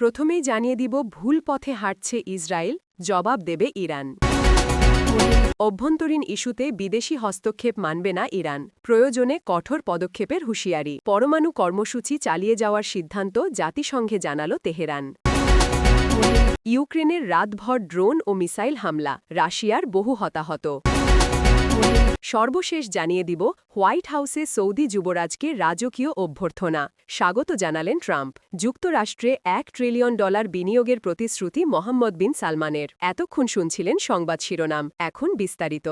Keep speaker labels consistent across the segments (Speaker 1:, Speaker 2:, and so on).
Speaker 1: প্রথমেই জানিয়ে দিব ভুল পথে হাঁটছে ইসরায়েল, জবাব দেবে ইরান। অভ্যন্তরীণ ইস্যুতে বিদেশি হস্তক্ষেপ মানবে না ইরান। প্রয়োজনে কঠোর পদক্ষেপের হুঁশিয়ারি। পরমাণু কর্মসূচি চালিয়ে যাওয়ার সিদ্ধান্ত জাতিসংঘে জানাল তেহরান। ইউক্রেনের রাতভর ড্রোন ও মিসাইল হামলা, রাশিয়ার বহু হতাহত। সর্বশেষ জানিয়ে দিব হোয়াইট হাউসে সৌদি যুবরাজকে রাজকীয় অভ্যর্থনা। স্বাগত জানালেন ট্রাম্প। যুক্তরাষ্ট্রে এক ট্রিলিয়ন ডলার বিনিয়োগের প্রতিশ্রুতি মোহাম্মদ বিন সালমানের। এতক্ষণ শুনছিলেন সংবাদ শিরোনাম। এখন বিস্তারিত।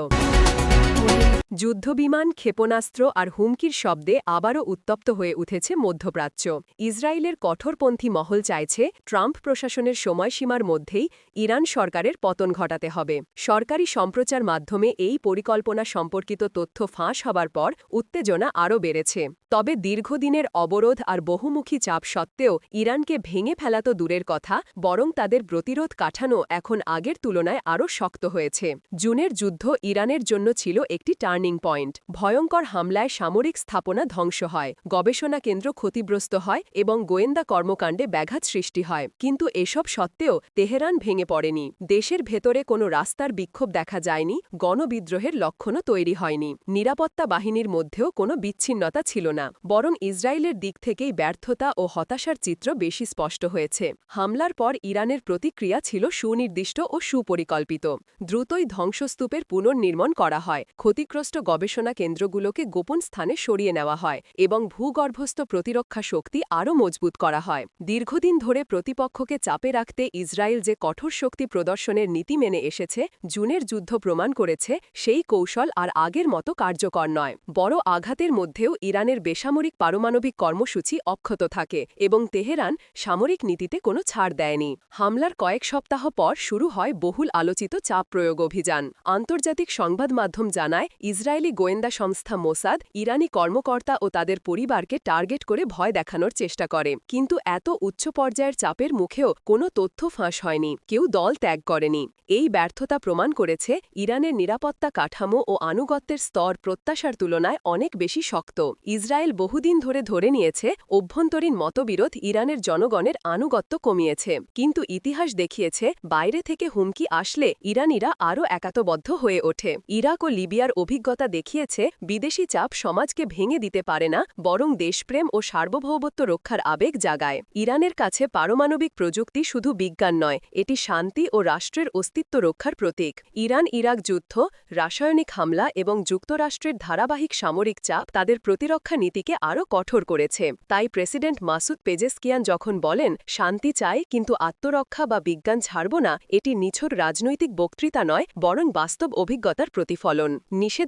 Speaker 1: যুদ্ধবিমান, ক্ষেপণাস্ত্র আর হুমকির শব্দে আবারও উত্তপ্ত হয়ে উঠেছে মধ্যপ্রাচ্য। ইসরায়েলের কঠোরপন্থী মহল চাইছে ট্রাম্প প্রশাসনের সময়সীমার মধ্যেই ইরান সরকারের পতন ঘটাতে হবে। সরকারি সম্প্রচার মাধ্যমে এই পরিকল্পনা সম্পর্কিত তথ্য ফাঁস হবার পর উত্তেজনা আরও বেড়েছে। তবে দীর্ঘদিনের অবরোধ আর বহুমুখী চাপ সত্ত্বেও ইরানকে ভেঙে ফেলা তো দূরের কথা, বরং তাদের প্রতিরোধ কাঠানো এখন আগের তুলনায় আরও শক্ত হয়েছে। জুনের যুদ্ধ ইরানের জন্য ছিল একটি টার্নিং পয়েন্ট ভয়ঙ্কর হামলায় সামরিক স্থাপনা ধ্বংস হয়, গবেষণা কেন্দ্র ক্ষতিগ্রস্ত হয় এবং গোয়েন্দা কর্মকাণ্ডে ব্যাঘাত সৃষ্টি হয়। কিন্তু এসব সত্ত্বেও তেহরান ভেঙে পড়েনি। দেশের ভেতরে কোনো রাস্তার বিক্ষোভ দেখা যায়নি, গণবিদ্রোহের লক্ষণও তৈরি হয়নি। নিরাপত্তা বাহিনীর মধ্যেও কোনো বিচ্ছিন্নতা ছিল না। বরং ইসরায়েলের দিক থেকেই ব্যর্থতা ও হতাশার চিত্র বেশি স্পষ্ট হয়েছে। হামলার পর ইরানের প্রতিক্রিয়া ছিল সুনির্দিষ্ট ও সুপরিকল্পিত। দ্রুতই ধ্বংসস্তূপের পুনর্নির্মাণ করা হয়। ক্ষতিগ্রস্ত গবেষণা কেন্দ্রগুলোকে গোপন স্থানে সরিয়ে নেওয়া হয় এবং ভূগর্ভস্থ প্রতিরক্ষা শক্তি আরও মজবুত করা হয়। দীর্ঘদিন ধরে প্রতিপক্ষকে চাপে রাখতে ইসরায়েল যে কঠোর শক্তি প্রদর্শনের নীতি মেনে এসেছে, জুনের যুদ্ধ প্রমাণ করেছে, সেই কৌশল আর আগের মতো কার্যকর নয়। বড় আঘাতের মধ্যেও ইরানের বেসামরিক পারমাণবিক কর্মসূচি অক্ষত থাকে এবং তেহরান সামরিক নীতিতে কোনো ছাড় দেয়নি। হামলার কয়েক সপ্তাহ পর শুরু হয় বহুল আলোচিত চাপ প্রয়োগ অভিযান। আন্তর্জাতিক সংবাদ মাধ্যম জানায় ইসরায়েলি গোয়েন্দা সংস্থা মোসাদ ইরানি কর্মকর্তা ও তাদের পরিবারকে টার্গেট করে ভয় দেখানোর চেষ্টা করে। কিন্তু এত উচ্চ পর্যায়ের চাপের মুখেও কোনো তথ্য ফাঁস হয়নি, কেউ দল ত্যাগ করেনি। এই ব্যর্থতা প্রমাণ করেছে ইরানের নিরাপত্তা কাঠামো ও আনুগত্যের স্তর প্রত্যাশার তুলনায় অনেক বেশি শক্ত। ইসরায়েল বহুদিন ধরে ধরে নিয়েছে অভ্যন্তরীণ মতবিরোধ ইরানের জনগণের আনুগত্য কমিয়েছে। কিন্তু ইতিহাস দেখিয়েছে বাইরে থেকে হুমকি আসলে ইরানিরা আরও একাতবদ্ধ হয়ে ওঠে। ইরাক ও লিবিয়ার অভিজ্ঞতা দেখিয়েছে, বিদেশি চাপ সমাজকে ভেঙে দিতে পারে না, বরং দেশপ্রেম ও সার্বভৌমত্ব রক্ষার আবেগ জাগায়। ইরানের কাছে পারমাণবিক প্রযুক্তি শুধু বিজ্ঞান নয়, এটি শান্তি ও রাষ্ট্রের অস্তিত্ব রক্ষার প্রতীক। ইরান ইরাক যুদ্ধ, রাসায়নিক হামলা এবং যুক্তরাষ্ট্রের ধারাবাহিক সামরিক চাপ তাদের প্রতিরক্ষা নীতিকে আরও কঠোর করেছে। তাই প্রেসিডেন্ট মাসুদ পেজেসকিয়ান যখন বলেন, শান্তি চাই, কিন্তু আত্মরক্ষা বা বিজ্ঞান ছাড়ব না, এটি নিছর রাজনৈতিক বক্তৃতা নয়, বরং বাস্তব অভিজ্ঞতার প্রতিফলন।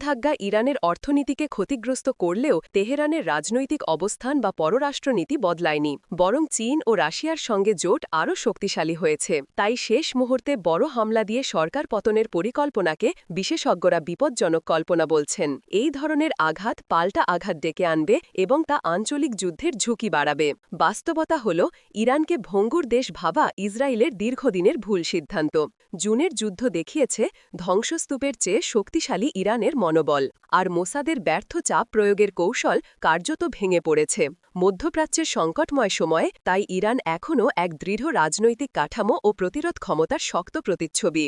Speaker 1: নিষেধাজ্ঞা ইরানের অর্থনীতিকে ক্ষতিগ্রস্ত করলেও তেহরানের রাজনৈতিক অবস্থান বা পররাষ্ট্রনীতি বদলায়নি, বরং চীন ও রাশিয়ার সঙ্গে জোট আরও শক্তিশালী হয়েছে। তাই শেষ মুহূর্তে বড় হামলা দিয়ে সরকার পতনের পরিকল্পনাকে বিশেষজ্ঞরা বিপজ্জনক কল্পনা বলছেন। এই ধরনের আঘাত পাল্টা আঘাত ডেকে আনবে এবং তা আঞ্চলিক যুদ্ধের ঝুঁকি বাড়াবে। বাস্তবতা হল, ইরানকে ভঙ্গুর দেশ ভাবা ইসরায়েলের দীর্ঘদিনের ভুল সিদ্ধান্ত। জুনের যুদ্ধ দেখিয়েছে, ধ্বংসস্তূপের চেয়ে শক্তিশালী ইরানের মনোবল আর মোসাদের ব্যর্থ চাপ প্রয়োগের কৌশল কার্যত ভেঙে পড়েছে। মধ্যপ্রাচ্যের সংকটময় সময়ে তাই ইরান এখনও এক দৃঢ় রাজনৈতিক কাঠামো ও প্রতিরোধ ক্ষমতার শক্ত প্রতিচ্ছবি।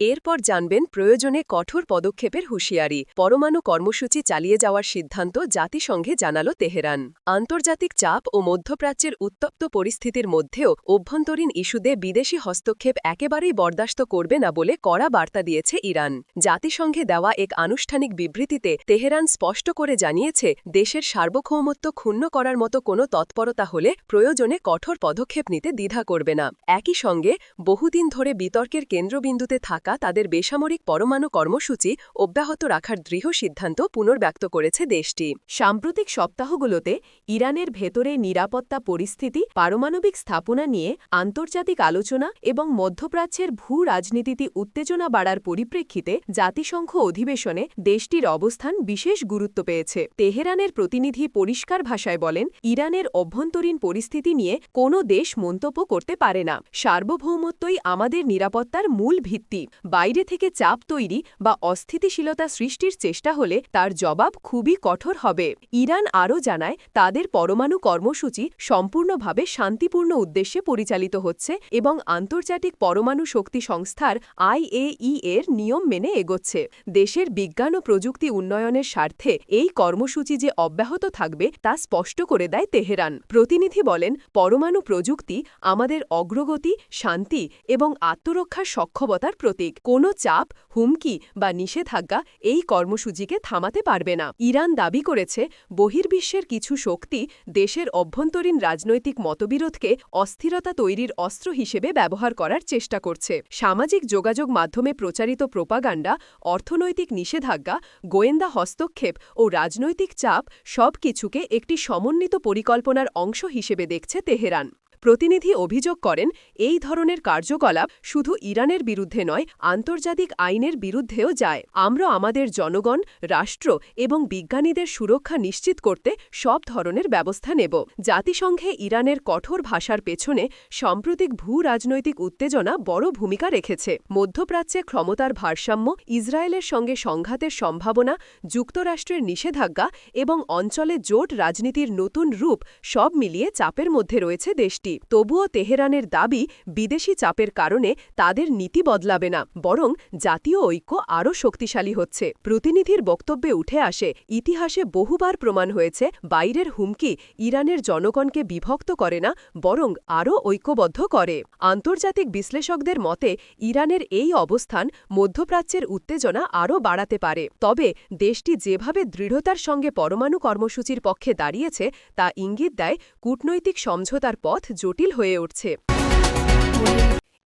Speaker 1: এরপর জানবেন প্রয়োজনে কঠোর পদক্ষেপের হুঁশিয়ারি। পরমাণু কর্মসূচি চালিয়ে যাওয়ার সিদ্ধান্ত জাতিসংঘে জানাল তেহরান। আন্তর্জাতিক চাপ ও মধ্যপ্রাচ্যের উত্তপ্ত পরিস্থিতির মধ্যেও অভ্যন্তরীণ ইস্যুতে বিদেশি হস্তক্ষেপ একেবারেই বরদাস্ত করবে না বলে কড়া বার্তা দিয়েছে ইরান। জাতিসংঘে দেওয়া এক আনুষ্ঠানিক বিবৃতিতে তেহরান স্পষ্ট করে জানিয়েছে, দেশের সার্বভৌমত্ব ক্ষুণ্ণ করার মতো কোনো তৎপরতা হলে প্রয়োজনে কঠোর পদক্ষেপ নিতে দ্বিধা করবে না। একই সঙ্গে বহুদিন ধরে বিতর্কের কেন্দ্রবিন্দুতে থাকা তাদের বেসামরিক পরমাণু কর্মসূচি অব্যাহত রাখার দৃঢ় সিদ্ধান্ত পুনর্ব্যক্ত করেছে দেশটি। সাম্প্রতিক সপ্তাহগুলোতে ইরানের ভেতরে নিরাপত্তা পরিস্থিতি, পারমাণবিক স্থাপনা নিয়ে আন্তর্জাতিক আলোচনা এবং মধ্যপ্রাচ্যের ভূ রাজনীতিতে উত্তেজনা বাড়ার পরিপ্রেক্ষিতে জাতিসংঘ অধিবেশনে দেশটির অবস্থান বিশেষ গুরুত্ব পেয়েছে। তেহরানের প্রতিনিধি পরিষ্কার ভাষায় বলেন, ইরানের অভ্যন্তরীণ পরিস্থিতি নিয়ে কোনো দেশ মন্তব্য করতে পারে না। সার্বভৌমত্বই আমাদের নিরাপত্তার মূল ভিত্তি। বাইরে থেকে চাপ তৈরি বা অস্থিতিশীলতা সৃষ্টির চেষ্টা হলে তার জবাব খুবই কঠোর হবে। ইরান আরও জানায়, তাদের পরমাণু কর্মসূচি সম্পূর্ণভাবে শান্তিপূর্ণ উদ্দেশ্যে পরিচালিত হচ্ছে এবং আন্তর্জাতিক পরমাণু শক্তি সংস্থার আইএই এর নিয়ম মেনে এগোচ্ছে। দেশের বিজ্ঞান ও প্রযুক্তি উন্নয়নের স্বার্থে এই কর্মসূচি যে অব্যাহত থাকবে তা স্পষ্ট করে দেয় তেহরান। প্রতিনিধি বলেন, পরমাণু প্রযুক্তি আমাদের অগ্রগতি, শান্তি এবং আত্মরক্ষার সক্ষমতার প্রতীক। কোনো চাপ, হুমকি বা নিষেধাজ্ঞা এই কর্মসূচিকে থামাতে পারবে না। ইরান দাবি করেছে, বহির্বিশ্বের কিছু শক্তি দেশের অভ্যন্তরীণ রাজনৈতিক মতবিরোধকে অস্থিরতা তৈরির অস্ত্র হিসেবে ব্যবহার করার চেষ্টা করছে। সামাজিক যোগাযোগ মাধ্যমে প্রচারিত প্রোপাগান্ডা, অর্থনৈতিক নিষেধাজ্ঞা, গোয়েন্দা হস্তক্ষেপ ও রাজনৈতিক চাপ সব কিছুকে একটি সমন্বিত পরিকল্পনার অংশ হিসেবে দেখছে তেহরান। প্রতিনিধি অভিযোগ করেন, এই ধরনের কার্যকলাপ শুধু ইরানের বিরুদ্ধে নয়, আন্তর্জাতিক আইনের বিরুদ্ধেও যায়। আমরা আমাদের জনগণ, রাষ্ট্র এবং বিজ্ঞানীদের সুরক্ষা নিশ্চিত করতে সব ধরনের ব্যবস্থা নেব। জাতিসংঘে ইরানের কঠোর ভাষার পেছনে সাম্প্রতিক ভূ রাজনৈতিক উত্তেজনা বড় ভূমিকা রেখেছে। মধ্যপ্রাচ্যে ক্ষমতার ভারসাম্য, ইসরায়েলের সঙ্গে সংঘাতের সম্ভাবনা, যুক্তরাষ্ট্রের নিষেধাজ্ঞা এবং অঞ্চলে জোট রাজনীতির নতুন রূপ সব মিলিয়ে চাপের মধ্যে রয়েছে দেশটি। তবুও তেহরানের দাবি বিদেশি চাপের কারণে তাদের নীতি বদলাবে না, বরং জাতীয় ঐক্য আরও শক্তিশালী হচ্ছে। প্রতিনিধির বক্তব্যে উঠে আসে, ইতিহাসে বহুবার প্রমাণ হয়েছে বাইরের হুমকি ইরানের জনগণকে বিভক্ত করে না, বরং আরও ঐক্যবদ্ধ করে। আন্তর্জাতিক বিশ্লেষকদের মতে, ইরানের এই অবস্থান মধ্যপ্রাচ্যের উত্তেজনা আরও বাড়াতে পারে। তবে দেশটি যেভাবে দৃঢ়তার সঙ্গে পরমাণু কর্মসূচির পক্ষে দাঁড়িয়েছে, তা ইঙ্গিত দেয় কূটনৈতিক সমঝোতার পথ জটিল হয়ে উঠছে।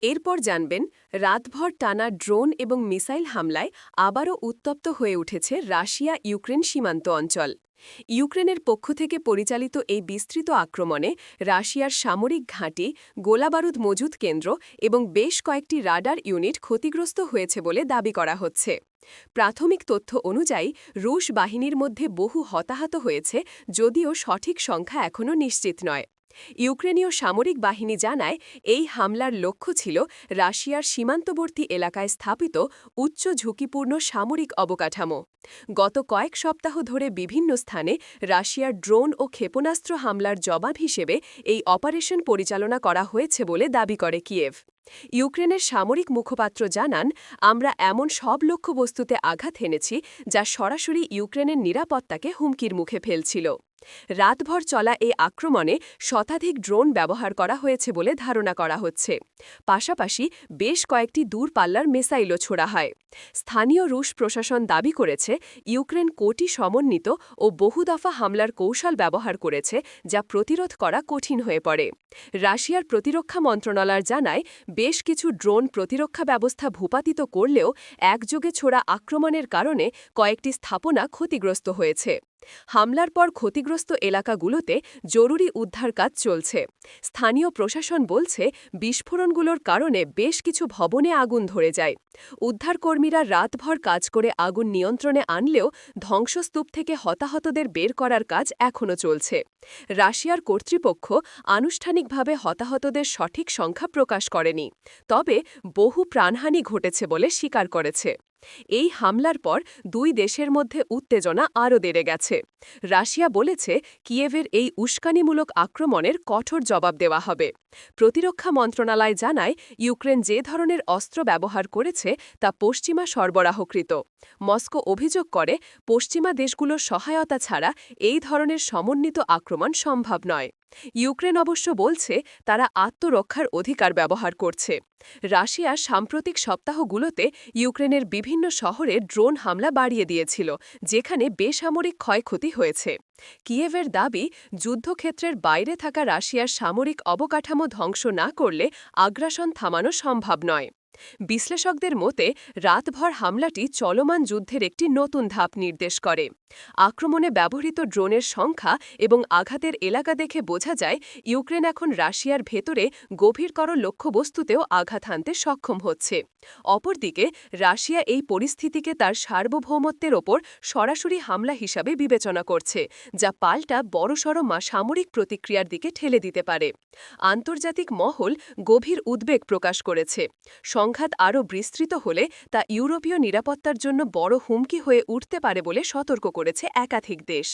Speaker 1: এরপর জানবেন, রাতভর টানা ড্রোন এবং মিসাইল হামলায় আবারও উত্তপ্ত হয়ে উঠেছে রাশিয়া ইউক্রেন সীমান্ত অঞ্চল। ইউক্রেনের পক্ষ থেকে পরিচালিত এই বিস্তৃত আক্রমণে রাশিয়ার সামরিক ঘাঁটি, গোলাবারুদ মজুদ কেন্দ্র এবং বেশ কয়েকটি রাডার ইউনিট ক্ষতিগ্রস্ত হয়েছে বলে দাবি করা হচ্ছে। প্রাথমিক তথ্য অনুযায়ী, রুশ বাহিনীর মধ্যে বহু হতাহত হয়েছে যদিও সঠিক সংখ্যা এখনও নিশ্চিত নয়। ইউক্রেনীয় সামরিক বাহিনী জানায়, এই হামলার লক্ষ্য ছিল রাশিয়ার সীমান্তবর্তী এলাকায় স্থাপিত উচ্চ ঝুঁকিপূর্ণ সামরিক অবকাঠামো। গত কয়েক সপ্তাহ ধরে বিভিন্ন স্থানে রাশিয়ার ড্রোন ও ক্ষেপণাস্ত্র হামলার জবাব হিসেবে এই অপারেশন পরিচালনা করা হয়েছে বলে দাবি করে কিয়েভ। ইউক্রেনের সামরিক মুখপাত্র জানান, আমরা এমন সব লক্ষ্যবস্তুতে আঘাত হেনেছি যা সরাসরি ইউক্রেনের নিরাপত্তাকে হুমকির মুখে ফেলছিল। রাতভর চলা এই আক্রমণে শতাধিক ড্রোন ব্যবহার করা হয়েছে বলে ধারণা করা হচ্ছে। পাশাপাশি বেশ কয়েকটি দূরপাল্লার মিসাইলও ছোড়া হয়। স্থানীয় রুশ প্রশাসন দাবি করেছে, ইউক্রেন কোটি সমন্বিত ও বহুদফা হামলার কৌশল ব্যবহার করেছে যা প্রতিরোধ করা কঠিন হয়ে পড়ে। রাশিয়ার প্রতিরক্ষা মন্ত্রণালয় জানায়, বেশ কিছু ড্রোন প্রতিরক্ষা ব্যবস্থা ভূপাতিত করলেও একযোগে ছোড়া আক্রমণের কারণে কয়েকটি স্থাপনা ক্ষতিগ্রস্ত হয়েছে। হামলার পর ক্ষতিগ্রস্ত এলাকাগুলোতে জরুরি উদ্ধার কাজ চলছে। স্থানীয় প্রশাসন বলছে, বিস্ফোরণগুলোর কারণে বেশ কিছু ভবনে আগুন ধরে যায়। উদ্ধারকর্মীরা রাতভর কাজ করে আগুন নিয়ন্ত্রণে আনলেও ধ্বংসস্তূপ থেকে হতাহতদের বের করার কাজ এখনও চলছে। রাশিয়ার কর্তৃপক্ষ আনুষ্ঠানিকভাবে হতাহতদের সঠিক সংখ্যা প্রকাশ করেনি, তবে বহু প্রাণহানি ঘটেছে বলে স্বীকার করেছে। এই হামলার পর দুই দেশের মধ্যে উত্তেজনা আরও বেড়ে গেছে। রাশিয়া বলেছে কিয়েভের এই উস্কানিমূলক আক্রমণের কঠোর জবাব দেওয়া হবে। প্রতিরক্ষা মন্ত্রণালয় জানায়, ইউক্রেন যে ধরনের অস্ত্র ব্যবহার করেছে তা পশ্চিমা সরবরাহকৃত। মস্কো অভিযোগ করে, পশ্চিমা দেশগুলোর সহায়তা ছাড়া এই ধরনের সমন্বিত আক্রমণ সম্ভব নয়। ইউক্রেন অবশ্য বলছে, তারা আত্মরক্ষার অধিকার ব্যবহার করছে। রাশিয়া সাম্প্রতিক সপ্তাহগুলোতে ইউক্রেনের বিভিন্ন শহরে ড্রোন হামলা বাড়িয়ে দিয়েছিল, যেখানে বেসামরিক ক্ষয়ক্ষতি হয়েছে। কিয়েভের দাবি, যুদ্ধক্ষেত্রের বাইরে থাকা রাশিয়ার সামরিক অবকাঠামো ধ্বংস না করলে আগ্রাসন থামানো সম্ভব নয়। বিশ্লেষকদের মতে, রাতভর হামলাটি চলমান যুদ্ধের একটি নতুন ধাপ নির্দেশ করে। আক্রমণে ব্যবহৃত ড্রোনের সংখ্যা এবং আঘাতের এলাকা দেখে বোঝা যায়, ইউক্রেন এখন রাশিয়ার ভেতরে গভীরকর লক্ষ্যবস্তুতেও আঘাত হানতে সক্ষম হচ্ছে। অপরদিকে, রাশিয়া এই পরিস্থিতিকে তার সার্বভৌমত্বের ওপর সরাসরি হামলা হিসাবে বিবেচনা করছে, যা পাল্টা বড়সড় মা সামরিক প্রতিক্রিয়ার দিকে ঠেলে দিতে পারে। আন্তর্জাতিক মহল গভীর উদ্বেগ প্রকাশ করেছে। সংঘাত আরও বিস্তৃত হলে তা ইউরোপীয় নিরাপত্তার জন্য বড় হুমকি হয়ে উঠতে পারে বলে সতর্ক করেছে একাধিক দেশ।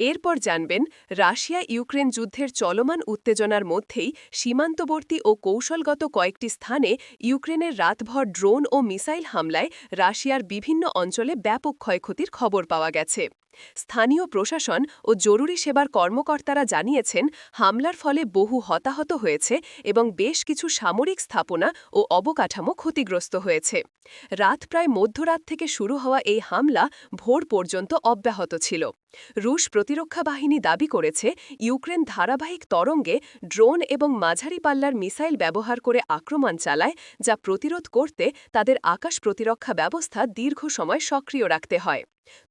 Speaker 1: এরপর জানবেন, রাশিয়া ইউক্রেন যুদ্ধের চলমান উত্তেজনার মধ্যেই সীমান্তবর্তী ও কৌশলগত কয়েকটি স্থানে ইউক্রেনের রাতভর ড্রোন ও মিসাইল হামলায় রাশিয়ার বিভিন্ন অঞ্চলে ব্যাপক ক্ষয়ক্ষতির খবর পাওয়া গেছে। স্থানীয় প্রশাসন ও জরুরি সেবার কর্মকর্তারা জানিয়েছেন, হামলার ফলে বহু হতাহত হয়েছে এবং বেশ কিছু সামরিক স্থাপনা ও অবকাঠামো ক্ষতিগ্রস্ত হয়েছে। রাত প্রায় মধ্যরাত থেকে শুরু হওয়া এই হামলা ভোর পর্যন্ত অব্যাহত ছিল। রুশ প্রতিরক্ষা বাহিনী দাবি করেছে ইউক্রেন ধারাবাহিক তরঙ্গে ড্রোন এবং মাঝারি পাল্লার মিসাইল ব্যবহার করে আক্রমণ চালায়, যা প্রতিরোধ করতে তাদের আকাশ প্রতিরক্ষা ব্যবস্থা দীর্ঘ সময় সক্রিয় রাখতে হয়।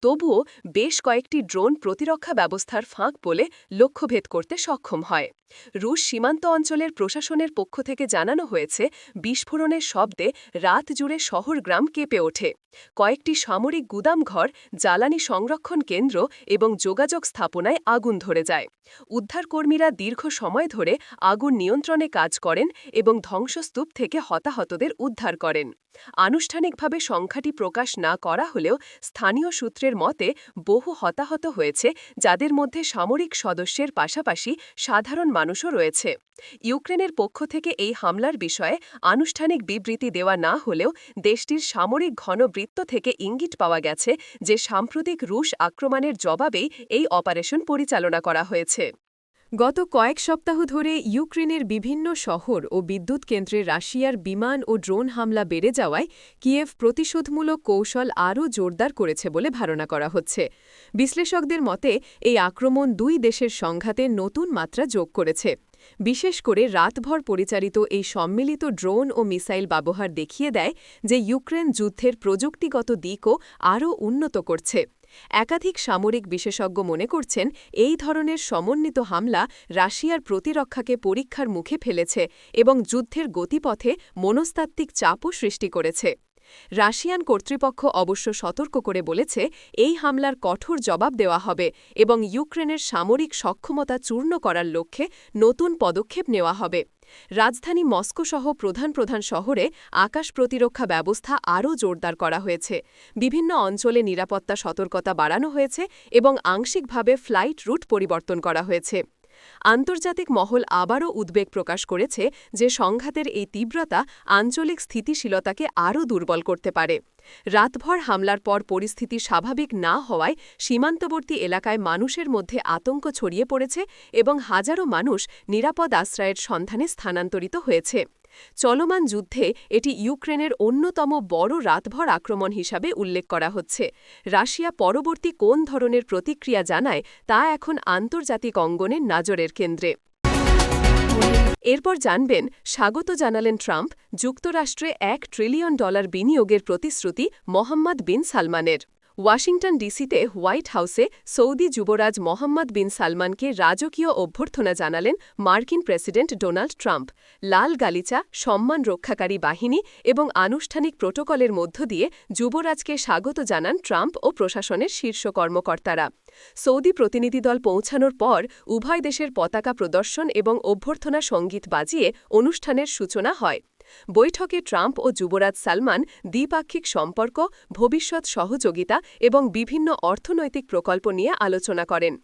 Speaker 1: তবুও বেশ কয়েকটি ড্রোন প্রতিরক্ষা ব্যবস্থার ফাঁক বলে লক্ষ্যভেদ করতে সক্ষম হয়। রুশ সীমান্ত অঞ্চলের প্রশাসনের পক্ষ থেকে জানানো হয়েছে, বিস্ফোরণের শব্দে রাত জুড়ে শহর গ্রাম কেঁপে ওঠে। কয়েকটি সামরিক গুদামঘর, জ্বালানি সংরক্ষণ কেন্দ্র এবং যোগাযোগ স্থাপনায় আগুন ধরে যায়। উদ্ধারকর্মীরা দীর্ঘ সময় ধরে আগুন নিয়ন্ত্রণে কাজ করেন এবং ধ্বংসস্তূপ থেকে হতাহতদের উদ্ধার করেন। আনুষ্ঠানিকভাবে সংখ্যাটি প্রকাশ না করা হলেও স্থানীয় সূত্রের মতে, বহু হতাহত হয়েছে, যাদের মধ্যে সামরিক সদস্যের পাশাপাশি সাধারণ মানুষও রয়েছে। ইউক্রেনের পক্ষ থেকে এই হামলার বিষয়ে আনুষ্ঠানিক বিবৃতি দেওয়া না হলেও দেশটির সামরিক ঘনবৃত্ত থেকে ইঙ্গিত পাওয়া গেছে যে সাম্প্রতিক রুশ আক্রমণের জবাবেই এই অপারেশন পরিচালনা করা হয়েছে। গত কয়েক সপ্তাহ ধরে ইউক্রেনের বিভিন্ন শহর ও বিদ্যুৎ কেন্দ্রে রাশিয়ার বিমান ও ড্রোন হামলা বেড়ে যাওয়ায় কিয়েভ প্রতিশোধমূলক কৌশল আরও জোরদার করেছে বলে ধারণা করা হচ্ছে। বিশ্লেষকদের মতে, এই আক্রমণ দুই দেশের সংঘাতে নতুন মাত্রা যোগ করেছে। বিশেষ করে রাতভর পরিচালিত এই সম্মিলিত ড্রোন ও মিসাইল ব্যবহার দেখিয়ে দেয় যে ইউক্রেন যুদ্ধের প্রযুক্তিগত দিকও আরও উন্নত করছে। একাধিক সামরিক বিশেষজ্ঞ মনে করছেন এই ধরনের সমন্বিত হামলা রাশিয়ার প্রতিরক্ষাকে পরীক্ষার মুখে ফেলেছে এবং যুদ্ধের গতিপথে মনস্তাত্ত্বিক চাপও সৃষ্টি করেছে। রাশিয়ান কর্তৃপক্ষ অবশ্য সতর্ক করে বলেছে, এই হামলার কঠোর জবাব দেওয়া হবে এবং ইউক্রেনের সামরিক সক্ষমতা চূর্ণ করার লক্ষ্যে নতুন পদক্ষেপ নেওয়া হবে। রাজধানী মস্কো সহ প্রধান প্রধান শহরে আকাশ প্রতিরক্ষা ব্যবস্থা আরও জোরদার করা হয়েছে। বিভিন্ন অঞ্চলে নিরাপত্তা সতর্কতা বাড়ানো হয়েছে এবং আংশিকভাবে ফ্লাইট রুট পরিবর্তন করা হয়েছে। আন্তর্জাতিক মহল আবারও উদ্বেগ প্রকাশ করেছে যে সংঘাতের এই তীব্রতা আঞ্চলিক স্থিতিশীলতাকে আরও দুর্বল করতে পারে। রাতভর হামলার পর পরিস্থিতি স্বাভাবিক না হওয়ায় সীমান্তবর্তী এলাকায় মানুষের মধ্যে আতঙ্ক ছড়িয়ে পড়েছে এবং হাজারো মানুষ নিরাপদ আশ্রয়ের সন্ধানে স্থানান্তরিত হয়েছে। চলমান যুদ্ধে এটি ইউক্রেনের অন্যতম বড় রাতভর আক্রমণ হিসাবে উল্লেখ করা হচ্ছে। রাশিয়া পরবর্তী কোন ধরনের প্রতিক্রিয়া জানায় তা এখন আন্তর্জাতিক অঙ্গনে নাজরের কেন্দ্রে। এরপর জানবেন, স্বাগত জানালেন ট্রাম্প, যুক্তরাষ্ট্রে এক ট্রিলিয়ন ডলার বিনিয়োগের প্রতিশ্রুতি মোহাম্মদ বিন সালমানের। ওয়াশিংটন ডিসিতে হোয়াইট হাউসে সৌদি যুবরাজ মোহাম্মদ বিন সালমানকে রাজকীয় অভ্যর্থনা জানালেন মার্কিন প্রেসিডেন্ট ডোনাল্ড ট্রাম্প। লাল গালিচা, সম্মান রক্ষাকারী বাহিনী এবং আনুষ্ঠানিক প্রোটোকলের মধ্য দিয়ে যুবরাজকে স্বাগত জানান ট্রাম্প ও প্রশাসনের শীর্ষ কর্মকর্তারা। সৌদি প্রতিনিধিদল পৌঁছানোর পর উভয় দেশের পতাকা প্রদর্শন এবং অভ্যর্থনা সংগীত বাজিয়ে অনুষ্ঠানের সূচনা হয়। বৈঠকে ট্রাম্প ও যুবরাজ সালমান দ্বিপাক্ষিক সম্পর্ক, ভবিষ্যৎ সহযোগিতা এবং বিভিন্ন অর্থনৈতিক প্রকল্প নিয়ে আলোচনা করেন।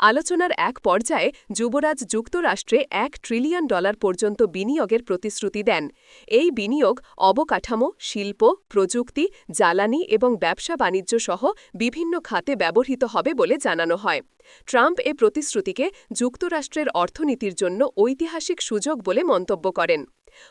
Speaker 1: আলোচনার এক পর্যায়ে যুবরাজ যুক্তরাষ্ট্রে এক ট্রিলিয়ন ডলার পর্যন্ত বিনিয়োগের প্রতিশ্রুতি দেন। এই বিনিয়োগ অবকাঠামো, শিল্প, প্রযুক্তি, জ্বালানি এবং ব্যবসা বাণিজ্য সহ বিভিন্ন খাতে ব্যবহৃত হবে বলে জানানো হয়। ট্রাম্প এ প্রতিশ্রুতিকে যুক্তরাষ্ট্রের অর্থনীতির জন্য ঐতিহাসিক সুযোগ বলে মন্তব্য করেন।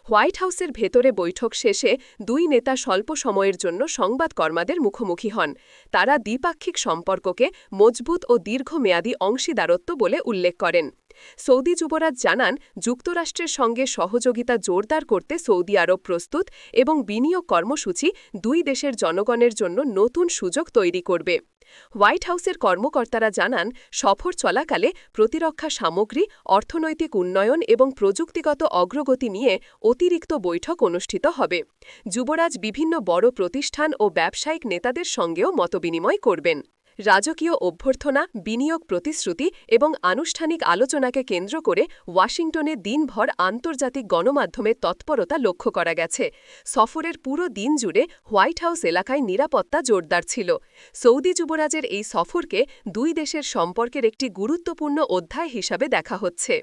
Speaker 1: হোয়াইট হাউসের ভেতরে বৈঠক শেষে দুই নেতা স্বল্প সময়ের জন্য সংবাদকর্মাদের মুখোমুখি হন। তারা দ্বিপাক্ষিক সম্পর্ককে মজবুত ও দীর্ঘমেয়াদী অংশীদারত্ব বলে উল্লেখ করেন। সৌদি যুবরাজ জানান, যুক্তরাষ্ট্রের সঙ্গে সহযোগিতা জোরদার করতে সৌদি আরব প্রস্তুত এবং বিনিয়োগ কর্মসূচি দুই দেশের জনগণের জন্য নতুন সুযোগ তৈরি করবে। হোয়াইট হাউসের কর্মকর্তারা জানান, সফর চলাকালে প্রতিরক্ষা সামগ্রী, অর্থনৈতিক উন্নয়ন এবং প্রযুক্তিগত অগ্রগতি নিয়ে অতিরিক্ত বৈঠক অনুষ্ঠিত হবে। যুবরাজ বিভিন্ন বড় প্রতিষ্ঠান ও ব্যবসায়িক নেতাদের সঙ্গেও মতবিনিময় করবেন। রাজকীয় অভ্যর্থনা, বিনিয়োগ প্রতিশ্রুতি এবং আনুষ্ঠানিক আলোচনাকে কেন্দ্র করে ওয়াশিংটনে দিনভর আন্তর্জাতিক গণমাধ্যমের তৎপরতা লক্ষ্য করা গেছে। সফরের পুরো দিন জুড়ে হোয়াইট হাউস এলাকায় নিরাপত্তা জোরদার ছিল। সৌদি যুবরাজের এই সফরকে দুই দেশের সম্পর্কের একটি গুরুত্বপূর্ণ অধ্যায় হিসাবে দেখা হচ্ছে।